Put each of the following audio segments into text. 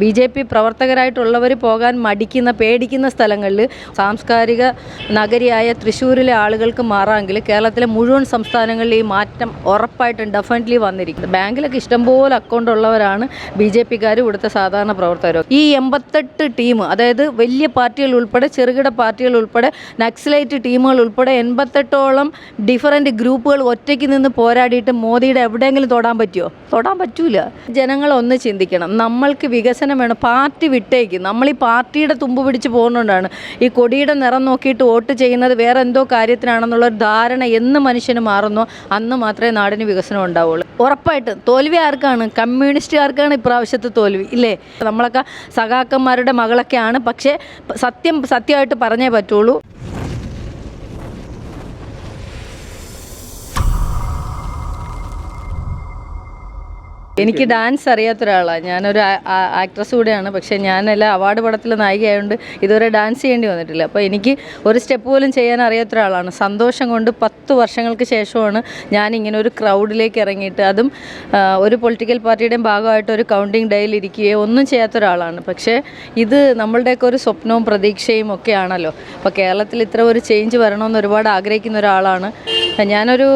B J P പ്രവർത്തകരായിട്ടുള്ളവർ പോകാൻ മടിക്കുന്ന പേടിക്കുന്ന സ്ഥലങ്ങളിൽ സാംസ്കാരിക നഗരിയായ തൃശ്ശൂരിലെ ആളുകൾക്ക് മാറാമെങ്കിൽ കേരളത്തിലെ മുഴുവൻ സംസ്ഥാനങ്ങളിൽ ഈ മാറ്റം ഉറപ്പായിട്ടും ഡെഫിനറ്റ്ലി വന്നിരിക്കുന്നത് ബാങ്കിലൊക്കെ ഇഷ്ടംപോലെ അക്കൗണ്ട് ഉള്ളവരാണ് ബി ജെ പിക്കാർ ഇവിടുത്തെ സാധാരണ പ്രവർത്തകരും. ഈ എൺപത്തെട്ട് ടീം അതായത് വലിയ പാർട്ടികൾ ഉൾപ്പെടെ ചെറുകിട പാർട്ടികൾ ഉൾപ്പെടെ നക്സലൈറ്റ് ടീമുകൾ ഉൾപ്പെടെ എൺപത്തെട്ടോളം ഡിഫറന്റ് ഗ്രൂപ്പുകൾ ഒറ്റയ്ക്ക് നിന്ന് പോരാടിയിട്ട് മോദിയുടെ എവിടെയെങ്കിലും തൊടാൻ പറ്റുമോ തൊടാൻ പറ്റൂല. ജനങ്ങൾ ഒന്ന് ചിന്തിക്കണം. നമ്മൾക്ക് വികസനം വേണം. പാർട്ടി വിട്ടേക്ക്. നമ്മൾ ഈ പാർട്ടിയുടെ തുമ്പ് പിടിച്ച് പോകുന്നതുകൊണ്ടാണ് ഈ കൊടിയുടെ നിറം നോക്കിയിട്ട് വോട്ട് ചെയ്യുന്നത് വേറെ എന്തോ കാര്യത്തിനാണെന്നുള്ള ഒരു ധാരണ എന്ന് മനുഷ്യന് മാറുന്നോ. അന്ന് മാത്രമേ നാടിന് വികസനം ഉണ്ടാവുള്ളൂ. ഉറപ്പായിട്ടും തോൽവി ആർക്കാണ്? കമ്മ്യൂണിസ്റ്റുകാർക്കാണ് ഇപ്രാവശ്യത്തെ തോൽവി? ഇല്ലേ? നമ്മളൊക്കെ സഖാക്കന്മാരുടെ മകളൊക്കെയാണ്. പക്ഷേ സത്യം സത്യമായിട്ട് പറഞ്ഞേ പറ്റുള്ളൂ. എനിക്ക് ഡാൻസ് അറിയാത്ത ഒരാളാണ് ഞാനൊരു ആക്ട്രസ് കൂടെയാണ്. പക്ഷേ എല്ലാ അവാർഡ് പടത്തിൽ നായികയായതുകൊണ്ട് ഇതുവരെ ഡാൻസ് ചെയ്യേണ്ടി വന്നിട്ടില്ല. അപ്പോൾ എനിക്ക് ഒരു സ്റ്റെപ്പ് പോലും ചെയ്യാൻ അറിയാത്ത ഒരാളാണ്. സന്തോഷം കൊണ്ട് പത്ത് വർഷങ്ങൾക്ക് ശേഷമാണ് ഞാൻ ഇങ്ങനെ ഒരു ക്രൗഡിലേക്ക് ഇറങ്ങിയിട്ട് അതും ഒരു പൊളിറ്റിക്കൽ പാർട്ടിയുടെയും ഭാഗമായിട്ട് ഒരു കൗണ്ടിങ് ഡേയിൽ ഇരിക്കുകയോ ഒന്നും ചെയ്യാത്ത ഒരാളാണ്. പക്ഷേ ഇത് നമ്മളുടെയൊക്കെ ഒരു സ്വപ്നവും പ്രതീക്ഷയും ഒക്കെയാണല്ലോ. അപ്പോൾ കേരളത്തിൽ ഇത്ര ഒരു ചേഞ്ച് വരണമെന്ന് ഒരുപാട് ആഗ്രഹിക്കുന്ന ഒരാളാണ് ഞാനൊരു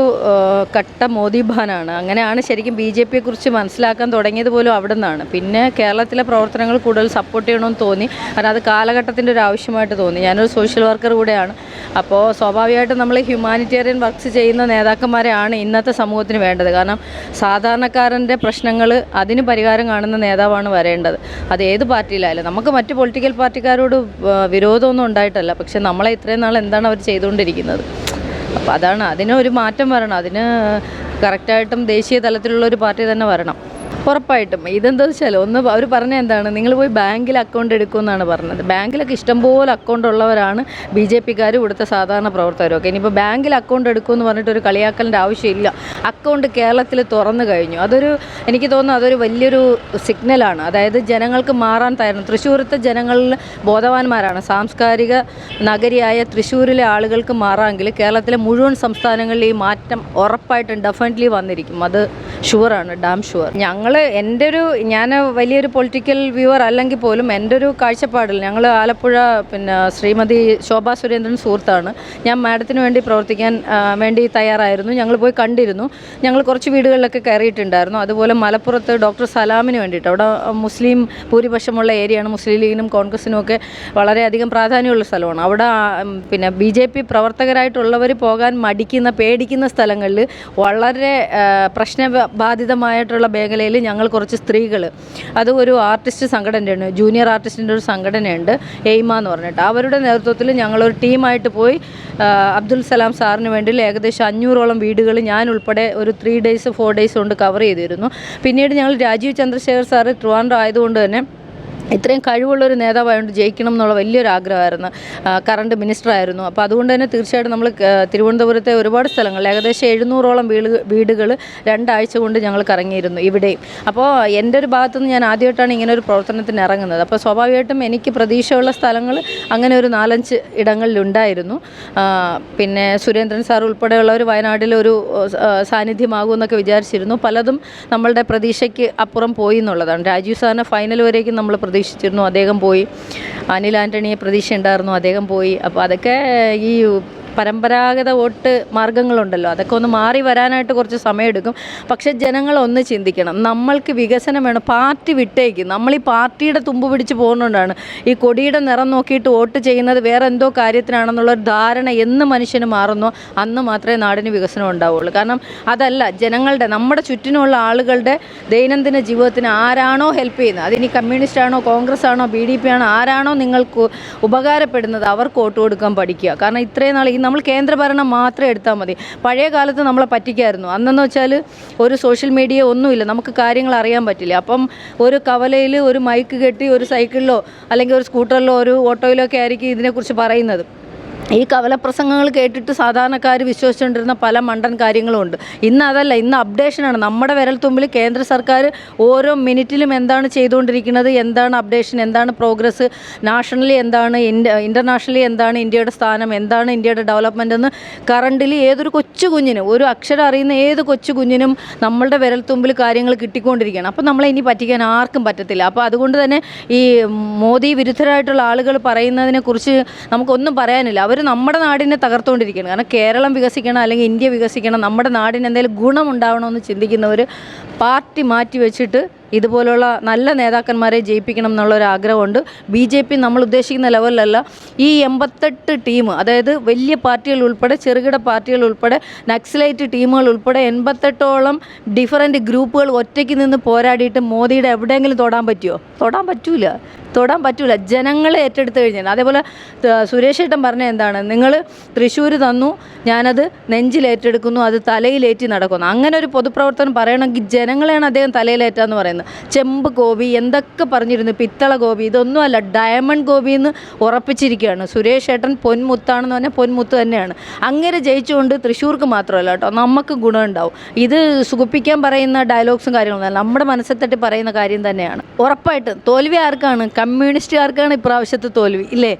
കട്ട മോദി ഭാനാണ് അങ്ങനെയാണ് ശരിക്കും ബി ജെ പിയെ കുറിച്ച് മനസ്സിലാക്കാൻ തുടങ്ങിയത് പോലും അവിടെ നിന്നാണ് പിന്നെ കേരളത്തിലെ പ്രവർത്തനങ്ങൾ കൂടുതൽ സപ്പോർട്ട് ചെയ്യണമെന്ന് തോന്നി. കാരണം അത് കാലഘട്ടത്തിന്റെ ഒരു ആവശ്യമായിട്ട് തോന്നി. ഞാനൊരു സോഷ്യൽ വർക്കർ കൂടെയാണ്. അപ്പോൾ സ്വാഭാവികമായിട്ടും നമ്മൾ ഹ്യൂമാനിറ്റേറിയൻ വർക്ക്സ് ചെയ്യുന്ന നേതാക്കന്മാരെയാണ് ഇന്നത്തെ സമൂഹത്തിന് വേണ്ടത്. കാരണം സാധാരണക്കാരന്റെ പ്രശ്നങ്ങൾ അതിന് പരിഹാരം കാണുന്ന നേതാവാണ് വരേണ്ടത്. അത് ഏത് പാർട്ടിയിലായാലും. നമുക്ക് മറ്റ് പൊളിറ്റിക്കൽ പാർട്ടിക്കാരോട് വിരോധമൊന്നും ഉണ്ടായിട്ടല്ല. പക്ഷെ നമ്മളെ ഇത്രയും നാൾ എന്താണ് അവർ ചെയ്തുകൊണ്ടിരിക്കുന്നത്? അപ്പോൾ അതാണ് അതിനൊരു മാറ്റം വരണം. അതിന് കറക്റ്റായിട്ടും ദേശീയ തലത്തിലുള്ള ഒരു പാർട്ടി തന്നെ വരണം. ഉറപ്പായിട്ടും. ഇതെന്താ വെച്ചാൽ ഒന്ന് അവർ പറഞ്ഞ എന്താണ്? നിങ്ങൾ പോയി ബാങ്കിൽ അക്കൗണ്ട് എടുക്കുമെന്നാണ് പറഞ്ഞത്. ബാങ്കിലൊക്കെ ഇഷ്ടംപോലെ അക്കൗണ്ട് ഉള്ളവരാണ് ബി ജെ പിക്കാർ ഇവിടുത്തെ സാധാരണ പ്രവർത്തകരും ഒക്കെ ഇനിയിപ്പോൾ ബാങ്കിൽ അക്കൗണ്ട് എടുക്കുമെന്ന് പറഞ്ഞിട്ട് ഒരു കളിയാക്കലിന്റെ ആവശ്യമില്ല. അക്കൗണ്ട് കേരളത്തിൽ തുറന്നു കഴിഞ്ഞു. അതൊരു എനിക്ക് തോന്നുന്നു അതൊരു വലിയൊരു സിഗ്നലാണ് അതായത് ജനങ്ങൾക്ക് മാറാൻ തയ്യാറാണ് തൃശ്ശൂരത്തെ ജനങ്ങളിൽ ബോധവാന്മാരാണ്. സാംസ്കാരിക നഗരിയായ തൃശ്ശൂരിലെ ആളുകൾക്ക് മാറാമെങ്കിൽ കേരളത്തിലെ മുഴുവൻ സംസ്ഥാനങ്ങളിൽ ഈ മാറ്റം ഉറപ്പായിട്ടും ഡെഫിനറ്റ്ലി വന്നിരിക്കും. അത് ഷുവറാണ് ഡാം ഷുവർ. ഞങ്ങൾ എന്റെ ഒരു ഞാൻ വലിയൊരു പൊളിറ്റിക്കൽ വ്യൂവർ അല്ലെങ്കിൽ പോലും എന്റെ ഒരു കാഴ്ചപ്പാടിൽ ഞങ്ങൾ ആലപ്പുഴ പിന്നെ ശ്രീമതി ശോഭാ സുരേന്ദ്രൻ സുഹൃത്താണ്. ഞാൻ മാഡത്തിന് വേണ്ടി പ്രവർത്തിക്കാൻ വേണ്ടി തയ്യാറായിരുന്നു. ഞങ്ങൾ പോയി കണ്ടിരുന്നു. ഞങ്ങൾ കുറച്ച് വീടുകളിലൊക്കെ കയറിയിട്ടുണ്ടായിരുന്നു. അതുപോലെ മലപ്പുറത്ത് ഡോക്ടർ സലാമിന് വേണ്ടിയിട്ട്. അവിടെ മുസ്ലിം ഭൂരിപക്ഷമുള്ള ഏരിയയാണ്. മുസ്ലിം ലീഗിനും കോൺഗ്രസിനും ഒക്കെ വളരെയധികം പ്രാധാന്യമുള്ള സ്ഥലമാണ്. അവിടെ പിന്നെ ബി ജെ പി പ്രവർത്തകരായിട്ടുള്ളവർ പോകാൻ മടിക്കുന്ന പേടിക്കുന്ന സ്ഥലങ്ങളിൽ വളരെ ആ, പ്രശ്നബാധിതമായിട്ടുള്ള മേഖലയിൽ ഞങ്ങൾ കുറച്ച് സ്ത്രീകൾ അത് ഒരു ആർട്ടിസ്റ്റ് സംഘടനയാണ് ജൂനിയർ ആർട്ടിസ്റ്റിന്റെ ഒരു സംഘടനയുണ്ട്. എയ്മ എന്ന് പറഞ്ഞിട്ട്. അവരുടെ നേതൃത്വത്തിൽ ഞങ്ങളൊരു ടീമായിട്ട് പോയി അബ്ദുൽ സലാം സാറിന് വേണ്ടി ഏകദേശം അഞ്ഞൂറോളം വീടുകൾ ഞാൻ ഉൾപ്പെടെ ഒരു ത്രീ ഡേയ്സ് ഫോർ ഡേയ്സ് കൊണ്ട് കവർ ചെയ്തിരുന്നു. പിന്നീട് ഞങ്ങൾ രാജീവ് ചന്ദ്രശേഖർ സാറ് ട്രിവാൻഡ്രം ആയതുകൊണ്ട് തന്നെ ഇത്രയും കഴിവുള്ളൊരു നേതാവായതുകൊണ്ട് ജയിക്കണം എന്നുള്ള വലിയൊരു ആഗ്രഹമായിരുന്നു കറണ്ട് മിനിസ്റ്റർ ആയിരുന്നു. അപ്പോൾ അതുകൊണ്ട് തന്നെ തീർച്ചയായിട്ടും നമ്മൾ തിരുവനന്തപുരത്തെ ഒരുപാട് സ്ഥലങ്ങൾ ഏകദേശം എഴുന്നൂറോളം വീട് വീടുകൾ രണ്ടാഴ്ച കൊണ്ട് ഞങ്ങൾ കറങ്ങിയിരുന്നു ഇവിടെയും. അപ്പോൾ എന്റെ ഒരു ഭാഗത്തുനിന്ന് ഞാൻ ആദ്യമായിട്ടാണ് ഇങ്ങനെ ഒരു പ്രവർത്തനത്തിന് ഇറങ്ങുന്നത്. അപ്പോൾ സ്വാഭാവികമായിട്ടും എനിക്ക് പ്രതീക്ഷയുള്ള സ്ഥലങ്ങൾ അങ്ങനെ ഒരു നാലഞ്ച് ഇടങ്ങളിലുണ്ടായിരുന്നു. പിന്നെ സുരേന്ദ്രൻ സാർ ഉൾപ്പെടെയുള്ളവർ വയനാട്ടിൽ ഒരു സാന്നിധ്യമാകും എന്നൊക്കെ വിചാരിച്ചിരുന്നു. പലതും നമ്മളുടെ പ്രതീക്ഷയ്ക്ക് അപ്പുറം പോയി എന്നുള്ളതാണ്. രാജീവ് സാറിനെ ഫൈനൽ വരേക്കും നമ്മൾ പ്രതീക്ഷിച്ചിരുന്നു. അദ്ദേഹം പോയി. അനിൽ ആന്റണിയെ പ്രതീക്ഷ ഉണ്ടായിരുന്നു അദ്ദേഹം പോയി. അപ്പോൾ അതൊക്കെ ഈ പരമ്പരാഗത വോട്ട് മാർഗങ്ങളുണ്ടല്ലോ. അതൊക്കെ ഒന്ന് മാറി വരാനായിട്ട് കുറച്ച് സമയമെടുക്കും. പക്ഷേ ജനങ്ങൾ ഒന്ന് ചിന്തിക്കണം. നമ്മൾക്ക് വികസനം വേണം. പാർട്ടി വിട്ടേക്ക്. നമ്മൾ ഈ പാർട്ടിയുടെ തുമ്പ് പിടിച്ച് പോകുന്നതുകൊണ്ടാണ്. ഈ കൊടിയുടെ നിറം നോക്കിയിട്ട് വോട്ട് ചെയ്യുന്നത് വേറെ എന്തോ കാര്യത്തിനാണെന്നുള്ള ഒരു ധാരണ എന്ന് മനുഷ്യന് മാറുന്നോ. അന്ന് മാത്രമേ നാടിന് വികസനം ഉണ്ടാവുള്ളൂ. കാരണം അതല്ല ജനങ്ങളുടെ നമ്മുടെ ചുറ്റിനുമുള്ള ആളുകളുടെ ദൈനംദിന ജീവിതത്തിന് ആരാണോ ഹെൽപ്പ് ചെയ്യുന്നത്? അതിനി കമ്മ്യൂണിസ്റ്റ് ആണോ കോൺഗ്രസ് ആണോ ബി ഡി പി ആണോ ആരാണോ നിങ്ങൾക്ക് ഉപകാരപ്പെടുന്നത്? അവർക്ക് വോട്ട് കൊടുക്കാൻ പഠിക്കുക. കാരണം ഇത്രയും നാൾ ഈ നമ്മൾ കേന്ദ്രഭരണം മാത്രം എടുത്താൽ മതി. പഴയ കാലത്ത് നമ്മളെ പറ്റിക്കായിരുന്നു. അന്നെന്ന് വെച്ചാൽ ഒരു സോഷ്യൽ മീഡിയ ഒന്നുമില്ല. നമുക്ക് കാര്യങ്ങൾ അറിയാൻ പറ്റില്ല. അപ്പം ഒരു കവലയിൽ ഒരു മൈക്ക് കെട്ടി ഒരു സൈക്കിളിലോ അല്ലെങ്കിൽ ഒരു സ്കൂട്ടറിലോ ഒരു ഓട്ടോയിലോ ഒക്കെ ആയിരിക്കും ഇതിനെക്കുറിച്ച് പറയുന്നത്. ഈ കവലപ്രസംഗങ്ങൾ കേട്ടിട്ട് സാധാരണക്കാർ വിശ്വസിച്ചുകൊണ്ടിരുന്ന പല മണ്ടൻ കാര്യങ്ങളുമുണ്ട്. ഇന്ന് അതല്ല ഇന്ന് അപ്ഡേഷനാണ്. നമ്മുടെ വിരൽ തുമ്പിൽ കേന്ദ്ര സർക്കാർ ഓരോ മിനിറ്റിലും എന്താണ് ചെയ്തുകൊണ്ടിരിക്കുന്നത് എന്താണ് അപ്ഡേഷൻ എന്താണ് പ്രോഗ്രസ് നാഷണലി എന്താണ് ഇന്റർനാഷണലി എന്താണ് ഇന്ത്യയുടെ സ്ഥാനം എന്താണ് ഇന്ത്യയുടെ ഡെവലപ്മെന്റ് എന്ന് കറണ്ടിൽ ഏതൊരു കൊച്ചു കുഞ്ഞിനും ഒരു അക്ഷരം അറിയുന്ന ഏത് കൊച്ചു കുഞ്ഞിനും നമ്മളുടെ വിരൽ തുമ്പിൽ കാര്യങ്ങൾ കിട്ടിക്കൊണ്ടിരിക്കുകയാണ്. അപ്പോൾ നമ്മളെ ഇനി പറ്റിക്കാൻ ആർക്കും പറ്റത്തില്ല. അപ്പോൾ അതുകൊണ്ട് തന്നെ ഈ മോദി വിരുദ്ധരായിട്ടുള്ള ആളുകൾ പറയുന്നതിനെക്കുറിച്ച് നമുക്കൊന്നും പറയാനില്ല. അവർ നമ്മുടെ നാടിനെ തകർത്തുകൊണ്ടിരിക്കുകയാണ് കാരണം കേരളം വികസിക്കണം അല്ലെങ്കിൽ ഇന്ത്യ വികസിക്കണം നമ്മുടെ നാടിന് എന്തെങ്കിലും ഗുണമുണ്ടാവണമെന്ന് ചിന്തിക്കുന്നവർ പാർട്ടി മാറ്റി വെച്ചിട്ട് ഇതുപോലുള്ള നല്ല നേതാക്കന്മാരെ ജയിപ്പിക്കണം എന്നുള്ളൊരു ആഗ്രഹമുണ്ട്. ബി ജെ പി നമ്മൾ ഉദ്ദേശിക്കുന്ന ലെവലിലല്ല. ഈ എൺപത്തെട്ട് ടീം അതായത് വലിയ പാർട്ടികൾ ഉൾപ്പെടെ ചെറുകിട പാർട്ടികൾ ഉൾപ്പെടെ നക്സലൈറ്റ് ടീമുകൾ ഉൾപ്പെടെ എൺപത്തെട്ടോളം ഡിഫറന്റ് ഗ്രൂപ്പുകൾ ഒറ്റയ്ക്ക് നിന്ന് പോരാടിയിട്ട് മോദിയുടെ എവിടെയെങ്കിലും തൊടാൻ പറ്റുമോ തൊടാൻ പറ്റൂല. തൊടാൻ പറ്റില്ല ജനങ്ങളെ ഏറ്റെടുത്ത് കഴിഞ്ഞാൽ അതേപോലെ സുരേഷ് ഏട്ടൻ പറഞ്ഞ എന്താണ്? നിങ്ങൾ തൃശ്ശൂർ തന്നു. ഞാനത് നെഞ്ചിലേറ്റെടുക്കുന്നു അത് തലയിലേറ്റി നടക്കുന്നു. അങ്ങനെ ഒരു പൊതുപ്രവർത്തനം പറയണമെങ്കിൽ ജനങ്ങളെയാണ് അദ്ദേഹം തലയിലേറ്റാന്ന് പറയുന്നത്. ചെമ്പ് ഗോപി എന്തൊക്കെ പറഞ്ഞിരുന്നു? പിത്തള ഗോപി ഇതൊന്നുമല്ല. ഡയമണ്ട് ഗോപി എന്ന് ഉറപ്പിച്ചിരിക്കുകയാണ്. സുരേഷ് ഏട്ടൻ പൊന്മുത്താണെന്ന് പറഞ്ഞാൽ പൊന്മുത്ത് തന്നെയാണ്. അങ്ങനെ ജയിച്ചുകൊണ്ട് തൃശ്ശൂർക്ക് മാത്രമല്ല കേട്ടോ നമുക്ക് ഗുണമുണ്ടാവും. ഇത് സുഖിപ്പിക്കാൻ പറയുന്ന ഡയലോഗ്സും കാര്യങ്ങളൊന്നും നമ്മുടെ മനസ്സിൽ തട്ടി പറയുന്ന കാര്യം തന്നെയാണ്. ഉറപ്പായിട്ടും. തോൽവി ആർക്കാണ്? കമ്മ്യൂണിസ്റ്റുകാർക്കാണ് ഇപ്രാവശ്യത്തെ തോൽവി ഇല്ലേ?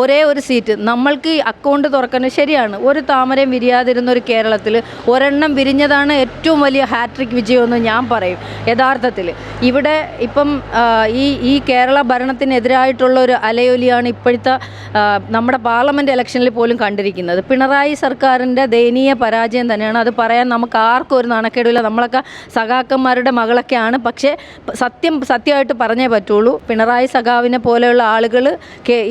ഒരേ ഒരു സീറ്റ്. നമ്മൾക്ക് അക്കൗണ്ട് തുറക്കുന്നത് ശരിയാണ്. ഒരു താമരയും വിരിയാതിരുന്ന ഒരു കേരളത്തിൽ ഒരെണ്ണം വിരിഞ്ഞതാണ് ഏറ്റവും വലിയ ഹാട്രിക് വിജയമെന്ന് ഞാൻ പറയും യഥാർത്ഥത്തിൽ. ഇവിടെ ഇപ്പം ഈ ഈ കേരള ഭരണത്തിനെതിരായിട്ടുള്ള ഒരു അലയൊലിയാണ് ഇപ്പോഴത്തെ നമ്മുടെ പാർലമെന്റ് ഇലക്ഷനിൽ പോലും കണ്ടിരിക്കുന്നത്. പിണറായി സർക്കാരിന്റെ ദയനീയ പരാജയം തന്നെയാണ്. അത് പറയാൻ നമുക്ക് ആർക്കും ഒരു നാണക്കേടില്ല നമ്മളൊക്കെ സഖാക്കന്മാരുടെ മകളൊക്കെയാണ്. പക്ഷേ സത്യം സത്യമായിട്ട് പറഞ്ഞേ പറ്റുള്ളൂ. പിണറായി സഖാവിനെ പോലെയുള്ള ആളുകൾ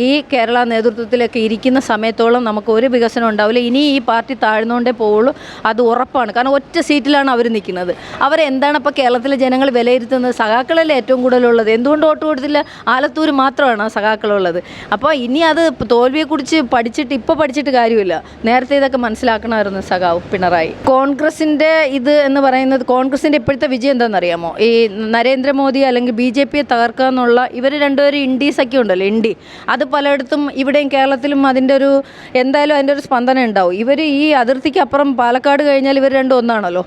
ഈ കേരള നേതൃത്വത്തിലൊക്കെ ഇരിക്കുന്ന സമയത്തോളം നമുക്ക് ഒരു വികസനം ഉണ്ടാവില്ല. ഇനി ഈ പാർട്ടി താഴ്ന്നുകൊണ്ടേ പോവുള്ളൂ. അത് ഉറപ്പാണ്. കാരണം ഒറ്റ സീറ്റിലാണ് അവർ നിൽക്കുന്നത്. അവരെന്താണ് ഇപ്പോൾ കേരളത്തിലെ ജനങ്ങൾ വിലയിരുത്തുന്നത്? സഖാക്കളല്ലേ ഏറ്റവും കൂടുതലുള്ളത്? എന്തുകൊണ്ട് വോട്ട് കൊടുത്തില്ല? ആലത്തൂർ മാത്രമാണ് സഖാക്കളുള്ളത്? അപ്പോൾ ഇനി അത് തോൽവിയെക്കുറിച്ച് പഠിച്ചിട്ട് ഇപ്പോൾ പഠിച്ചിട്ട് കാര്യമില്ല. നേരത്തെ ഇതൊക്കെ മനസ്സിലാക്കണമായിരുന്നു സഖാവ് പിണറായി. കോൺഗ്രസിന്റെ ഇത് എന്ന് പറയുന്നത് കോൺഗ്രസിന്റെ ഇപ്പോഴത്തെ വിജയം എന്താണെന്നറിയാമോ? ഈ നരേന്ദ്രമോദി അല്ലെങ്കിൽ ബി ജെ പിയെ തകർക്കുക എന്നുള്ള ഇവർ രണ്ടുപേരും ഇൻഡീസ് ഒക്കെ ഉണ്ടല്ലോ ഇൻഡി അത് പലയിടത്തും ഇവിടെയും കേരളത്തിലും അതിന്റെ ഒരു എന്തായാലും അതിന്റെ ഒരു സ്പന്ദനം ഉണ്ടാവും. ഇവർ ഈ അതിർത്തിക്ക് അപ്പുറം പാലക്കാട് കഴിഞ്ഞാൽ ഇവർ രണ്ടും ഒന്നാണല്ലോ.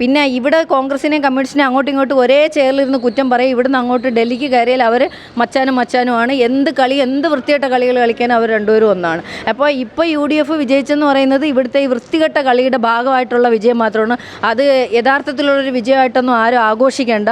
പിന്നെ ഇവിടെ കോൺഗ്രസിനെയും കമ്മ്യൂണിസ്റ്റിനെയും അങ്ങോട്ടും ഇങ്ങോട്ടും ഒരേ ചെയറിലിരുന്ന് കുറ്റം പറയും. ഇവിടുന്ന് അങ്ങോട്ട് ഡൽഹിക്ക് കയറിയാൽ അവർ മച്ചാനും മച്ചാനുമാണ്. എന്ത് കളി എന്ത് വൃത്തികെട്ട കളികൾ കളിക്കാൻ അവർ രണ്ടുപേരും ഒന്നാണ്. അപ്പോൾ ഇപ്പോൾ യു ഡി എഫ് വിജയിച്ചെന്ന് പറയുന്നത് ഇവിടുത്തെ ഈ വൃത്തികെട്ട കളിയുടെ ഭാഗമായിട്ടുള്ള വിജയം മാത്രമാണ്. അത് യഥാർത്ഥത്തിലുള്ളൊരു വിജയമായിട്ടൊന്നും ആരും ആഘോഷിക്കേണ്ട.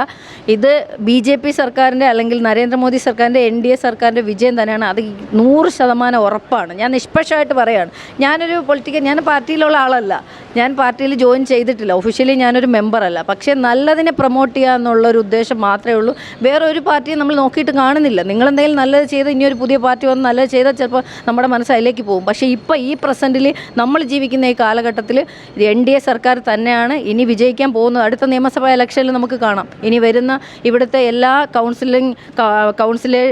ഇത് ബി ജെ പി സർക്കാരിന്റെ അല്ലെങ്കിൽ നരേന്ദ്രമോദി സർക്കാരിന്റെ എൻ ഡി എ സർക്കാരിന്റെ വിജയം തന്നെയാണ്. അത് നൂറ് ശതമാനം ഉറപ്പാണ്. ഞാൻ നിഷ്പക്ഷമായിട്ട് പറയുകയാണ് ഞാനൊരു പൊളിറ്റിക്കൽ ഞാൻ പാർട്ടിയിലുള്ള ആളല്ല. ഞാൻ പാർട്ടിയിൽ ജോയിൻ ചെയ്തിട്ടില്ല. ഒഫീഷ്യലി ഞാനൊരു മെമ്പറല്ല പക്ഷേ നല്ലതിനെ പ്രൊമോട്ട് ചെയ്യുക എന്നുള്ളൊരു ഉദ്ദേശം മാത്രമേ ഉള്ളൂ. വേറെ ഒരു പാർട്ടിയും നമ്മൾ നോക്കിയിട്ട് കാണുന്നില്ല. നിങ്ങളെന്തെങ്കിലും നല്ലത് ചെയ്ത് ഇനിയൊരു പുതിയ പാർട്ടി വന്ന് നല്ലത് ചെയ്താൽ ചിലപ്പോൾ നമ്മുടെ മനസ്സ് അതിലേക്ക് പോകും. പക്ഷേ ഇപ്പോൾ ഈ പ്രസന്റിൽ നമ്മൾ ജീവിക്കുന്ന ഈ കാലഘട്ടത്തിൽ എൻ ഡി എ സർക്കാർ തന്നെയാണ് ഇനി വിജയിക്കാൻ പോകുന്നത്. അടുത്ത നിയമസഭാ ഇലക്ഷനിൽ നമുക്ക് കാണാം. ഇനി വരുന്ന ഇവിടുത്തെ എല്ലാ കൗൺസിലിംഗ് കൗൺസിലേ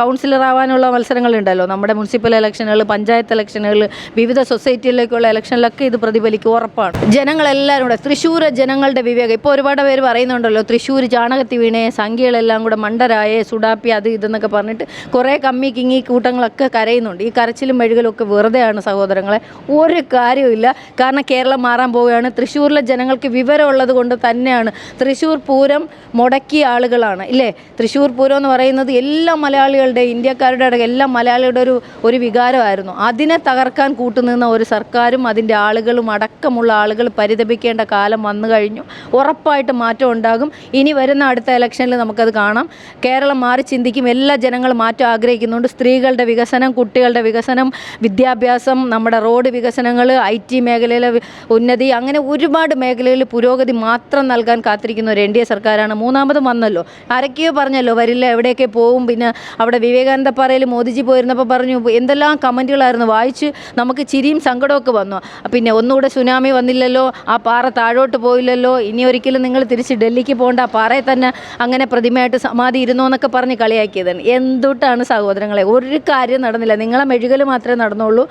കൗൺസിലറാവാനുള്ള മത്സരങ്ങളുണ്ടല്ലോ. നമ്മുടെ മുനിസിപ്പൽ ഇലക്ഷനുകൾ പഞ്ചായത്ത് ഇലക്ഷനുകൾ വിവിധ സൊസൈറ്റിയിലേക്കുള്ള ഇലക്ഷനിലൊക്കെ ഇത് പ്രതിഫലിക്കും ഉറപ്പാണ്. ജനങ്ങളെല്ലാവരും കൂടെ തൃശ്ശൂർ ജനങ്ങളുടെ വിവേകം. ഇപ്പോൾ ഒരുപാട് പേര് പറയുന്നുണ്ടല്ലോ തൃശ്ശൂർ ചാണകത്തി വീണേ സംഖ്യകളെല്ലാം കൂടെ മണ്ടരായേ സുഡാപ്പി അത് ഇതെന്നൊക്കെ പറഞ്ഞിട്ട് കുറേ കമ്മി കിങ്ങി കൂട്ടങ്ങളൊക്കെ കരയുന്നുണ്ട്. ഈ കരച്ചിലും മെഴുകലും ഒക്കെ വെറുതെയാണ് സഹോദരങ്ങളെ. ഒരു കാര്യവുമില്ല കാരണം കേരളം മാറാൻ പോവുകയാണ്. തൃശ്ശൂരിലെ ജനങ്ങൾക്ക് വിവരമുള്ളത് കൊണ്ട് തന്നെയാണ്. തൃശ്ശൂർ പൂരം മുടക്കിയ ആളുകളാണ് ഇല്ലേ? തൃശ്ശൂർ പൂരം എന്ന് പറയുന്നത് എല്ലാ മലയാളികളുടെ ഇന്ത്യക്കാരുടെ അടക്കം എല്ലാ മലയാളികളുടെ ഒരു ഒരു വികാരമായിരുന്നു. അതിനെ തകർക്കാൻ കൂട്ടുനിന്ന ഒരു സർക്കാരും അതിന്റെ ആളുകളും അടക്കമുള്ള ആളുകൾ പരിതപിക്കേണ്ട കാലം വന്നു കഴിഞ്ഞു. ഉറപ്പായിട്ട് മാറ്റം ഉണ്ടാകും. ഇനി വരുന്ന അടുത്ത ഇലക്ഷനിൽ നമുക്കത് കാണാം. കേരളം മാറി ചിന്തിക്കും. എല്ലാ ജനങ്ങളും മാറ്റം ആഗ്രഹിക്കുന്നുണ്ട്. സ്ത്രീകളുടെ വികസനം കുട്ടികളുടെ വികസനം വിദ്യാഭ്യാസം നമ്മുടെ റോഡ് വികസനങ്ങൾ ഐ ടി മേഖലയിലെ ഉന്നതി അങ്ങനെ ഒരുപാട് മേഖലയിൽ പുരോഗതി മാത്രം നൽകാൻ കാത്തിരിക്കുന്ന ഒരു എൻ ഡി എ സർക്കാരാണ്. മൂന്നാമത് വന്നല്ലോ. ആരൊക്കെയോ പറഞ്ഞല്ലോ വരില്ല എവിടെയൊക്കെ പോവും. പിന്നെ അവിടെ വിവേകാനന്ദ പാറയിൽ മോദിജി പോയിരുന്നപ്പോൾ പറഞ്ഞു എന്തെല്ലാം കമന്റുകളായിരുന്നു. വായിച്ച് നമുക്ക് ചിരിയും സങ്കടമൊക്കെ വന്നു. പിന്നെ ഒന്നുകൂടെ സുനാ സുനാമി വന്നില്ലല്ലോ ആ പാറ താഴോട്ട് പോയില്ലല്ലോ ഇനി ഒരിക്കലും നിങ്ങൾ തിരിച്ച് ഡൽഹിക്ക് പോകേണ്ട ആ പാറയെ തന്നെ അങ്ങനെ പ്രതിമയായിട്ട് സമാധി ഇരുന്നോ എന്നൊക്കെ പറഞ്ഞ് കളിയാക്കിയതാണ്. എന്തുട്ടാണ് സഹോദരങ്ങളെ ഒരു കാര്യം നടന്നില്ല. നിങ്ങളെ മെഴുകൽ മാത്രമേ നടന്നുള്ളൂ.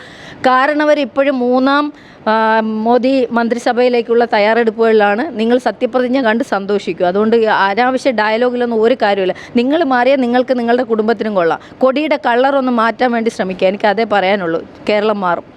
കാരണവർ ഇപ്പോഴും മൂന്നാം മോദി മന്ത്രിസഭയിലേക്കുള്ള തയ്യാറെടുപ്പുകളിലാണ്. നിങ്ങൾ സത്യപ്രതിജ്ഞ കണ്ട് സന്തോഷിക്കും. അതുകൊണ്ട് അനാവശ്യ ഡയലോഗിലൊന്നും ഒരു കാര്യമില്ല നിങ്ങൾ മാറിയാൽ നിങ്ങൾക്ക് നിങ്ങളുടെ കുടുംബത്തിനും കൊള്ളാം. കൊടിയുടെ കളറൊന്ന് മാറ്റാൻ വേണ്ടി ശ്രമിക്കുക. എനിക്ക് അതേ പറയാനുള്ളൂ. കേരളം മാറും.